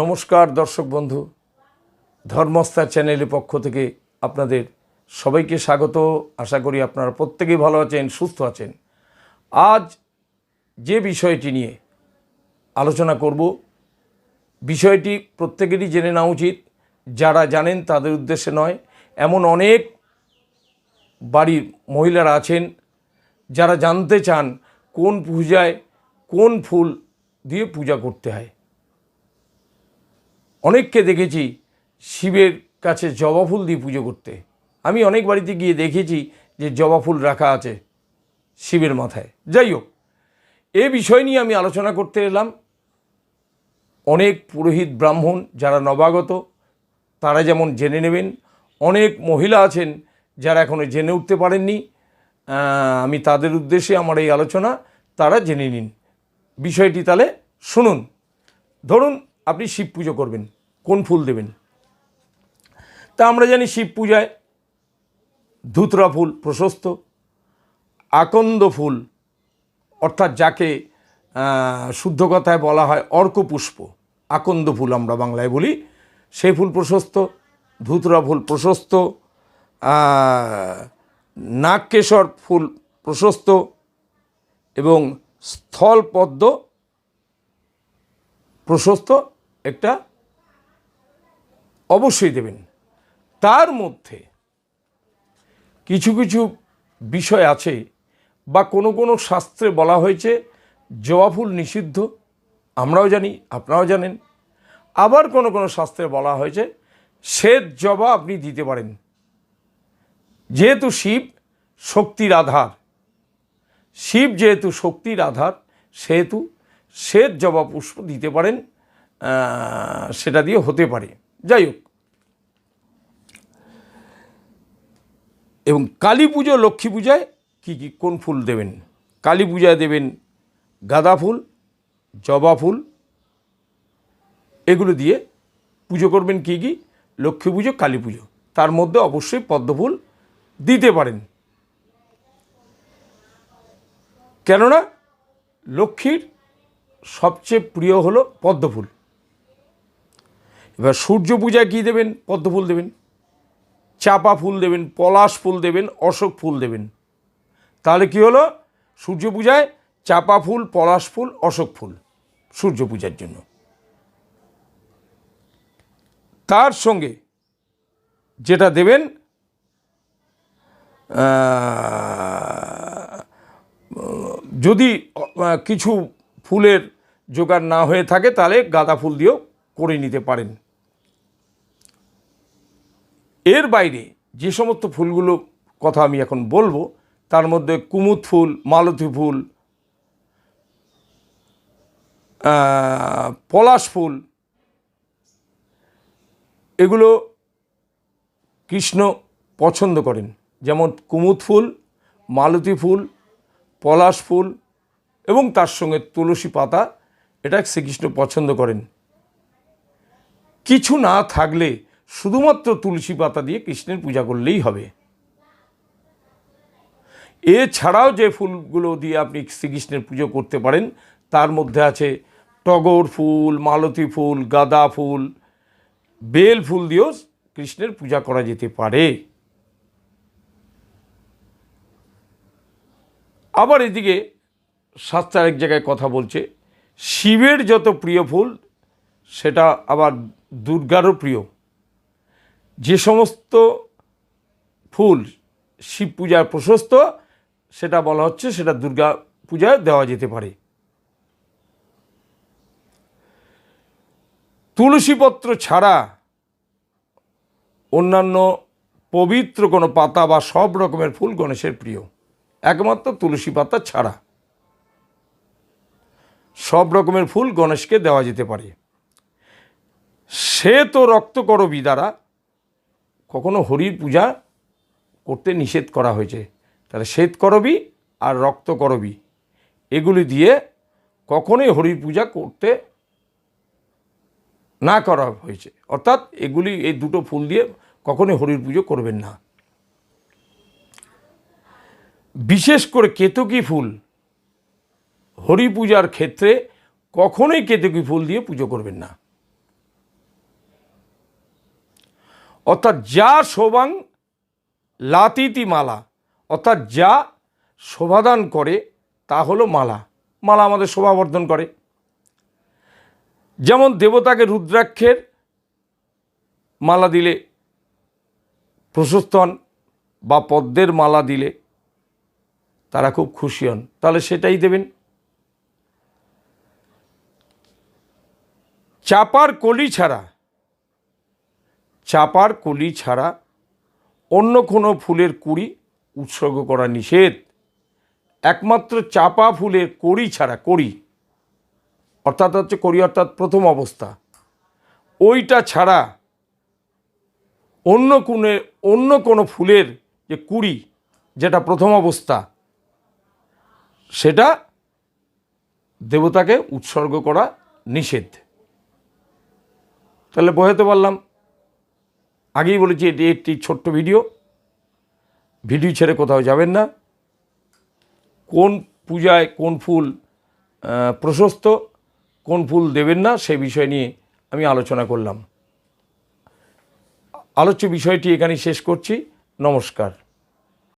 নমস্কার, দর্শক বন্ধু। ধর্মস্থার চ্যানেলের পক্ষ থেকে আপনাদের সবাইকে স্বাগত। আশা করি আপনারা প্রত্যেকেই ভালো আছেন, সুস্থ আছেন। আজ যে বিষয়টি নিয়ে আলোচনা করব, বিষয়টি প্রত্যেকেরই জেনে নেওয়া উচিত। যারা জানেন তাদের উদ্দেশ্যে নয়, এমন অনেক বাড়ির মহিলারা আছেন, যারা জানতে চান কোন পূজায় কোন ফুল দিয়ে পূজা করতে হয়। অনেককে দেখেছি শিবের কাছে জবা ফুল দিয়ে পুজো করতে। আমি অনেক বাড়িতে গিয়ে দেখেছি যে জবা ফুল রাখা আছে শিবের মাথায়। যাই হোক, এ বিষয় নিয়ে আমি আলোচনা করতে এলাম। অনেক পুরোহিত ব্রাহ্মণ যারা নবাগত, তারা যেমন জেনে নেবেন, অনেক মহিলা আছেন যারা এখনও জেনে উঠতে পারেননি। আমি তাদের উদ্দেশ্যে আমার এই আলোচনা, তারা জেনে নিন। বিষয়টি তাহলে শুনুন। ধরুন আপনি শিব পুজো করবেন। কোন ফুল দেবেন? তা আমরা জানি শিব পূজায় ধুতরা ফুল প্রশস্ত, আকন্দ ফুল, অর্থাৎ যাকে শুদ্ধ কথায় বলা হয় অর্কপুষ্প, আকন্দ ফুল আমরা বাংলায় বলি সেই ফুল প্রশস্ত, ধুতরা ফুল প্রশস্ত নাগকেশর ফুল প্রশস্ত এবং স্থল পদ্ম প্রশস্ত একটা অবশ্যই দেবেন। তার মধ্যে কিছু কিছু বিষয় আছে বা কোনো কোনো শাস্ত্রে বলা হয়েছে, জবা ফুল নিষিদ্ধ, আমরাও জানি, আপনারাও জানেন। আবার কোনো কোনো শাস্ত্রে বলা হয়েছে, শ্বেত জবা আপনি দিতে পারেন। যেহেতু শিব শক্তির আধার, শিব যেহেতু শক্তির আধার, সেহেতু শ্বেত জবা পুষ্প দিতে পারেন সেটা দিয়ে হতে পারে। যাই হোক এবং কালী পুজো, লক্ষ্মী পূজায় কী কী, কোন ফুল দেবেন? কালী পূজায় দেবেন গাঁদা ফুল, জবা ফুল, এগুলো দিয়ে পুজো করবেন কী কী? লক্ষ্মী পুজো, কালী পুজো। তার মধ্যে অবশ্যই পদ্ম ফুল দিতে পারেন। কেননা লক্ষ্মীর সবচেয়ে প্রিয় হলো পদ্মফুল এবার সূর্য পূজায় কী দেবেন? পদ্মফুল দেবেন। চাপা ফুল দেবেন, পলাশ ফুল দেবেন, অশোক ফুল দেবেন। তাহলে কি হলো? সূর্য পূজায় চাপা ফুল, পলাশ ফুল, অশোক ফুল সূর্য পূজার জন্য। তার সঙ্গে যেটা দেবেন যদি কিছু ফুলের জোগাড় না হয়ে থাকে, তাহলে গাঁদা ফুল দিয়েও করে নিতে পারেন। এর বাইরে যে সমস্ত ফুলগুলো কথা আমি এখন বলব, তার মধ্যে কুমুদ ফুল, মালতী ফুল পলাশ ফুল, এগুলো কৃষ্ণ পছন্দ করেন। যেমন কুমুদ ফুল, মালতী ফুল, পলাশ ফুল এবং তার সঙ্গে তুলসী পাতা, এটা শ্রীকৃষ্ণ পছন্দ করেন। কিছু না থাকলে শুধুমাত্র তুলসী পাতা দিয়ে কৃষ্ণের পূজা করলেই হবে। এছাড়াও যে ফুলগুলো দিয়ে আপনি শ্রীকৃষ্ণের পুজো করতে পারেন, তার মধ্যে আছে টগর ফুল, মালতী ফুল, গাঁদা ফুল, বেল ফুল দিয়েও কৃষ্ণের পূজা করা যেতে পারে। আবার এদিকে শাস্ত্র এক জায়গায় কথা বলছে, শিবের যত প্রিয় ফুল, সেটা আবার দুর্গারও প্রিয়। যে সমস্ত ফুল শিব পূজার প্রশস্ত, সেটা বলা হচ্ছে সেটা দুর্গা পূজায় দেওয়া যেতে পারে। তুলসীপত্র ছাড়া অন্যান্য পবিত্র কোনো পাতা বা সব রকমের ফুল গণেশের প্রিয়। একমাত্র তুলসী পাতা ছাড়া। সব রকমের ফুল গণেশকে দেওয়া যেতে পারে। সে তো রক্তকরবী দ্বারা কখনো হরির পূজা করতে নিষেধ করা হয়েছে। তাহলে শ্বেত করবি আর রক্ত করবি। এগুলি দিয়ে কখনোই হরির পূজা করতে না করা হয়েছে। অর্থাৎ এগুলি, এই দুটো ফুল দিয়ে কখনোই হরির পুজো করবেন না। বিশেষ করে কেতকী ফুল, হরি পূজার ক্ষেত্রে কখনোই কেতকী ফুল দিয়ে পুজো করবেন না। অর্থাৎ যা শোভাং লাতিতি মালা, অর্থাৎ যা শোভাদান করে তা হলো মালা। মালা আমাদের শোভাবর্ধন করে। যেমন দেবতাকে রুদ্রাক্ষের মালা দিলে প্রশস্ত হন বা পদ্মের মালা দিলে তারা খুব খুশি হন। তাহলে সেটাই দেবেন। চাপার কলি ছাড়া চাপার কলি ছাড়া অন্য কোনো ফুলের কুড়ি উৎসর্গ করা নিষেধ। একমাত্র চাপা ফুলের কড়ি ছাড়া কড়ি, অর্থাৎ হচ্ছে কড়ি অর্থাৎ প্রথম অবস্থা। ওইটা ছাড়া অন্য কোনো অন্য কোনো ফুলের যে কুড়ি, যেটা প্রথম অবস্থা, সেটা দেবতাকে উৎসর্গ করা নিষেধ। তাহলে বোঝাতে পারলাম আগেই বলেছি, এটি একটি ছোট্ট ভিডিও। ভিডিও ছেড়ে কোথাও যাবেন না। কোন পূজায় কোন ফুল প্রশস্ত, কোন ফুল দেবেন না, সে বিষয় নিয়ে আমি আলোচনা করলাম। আলোচ্য বিষয়টি এখানেই শেষ করছি। নমস্কার।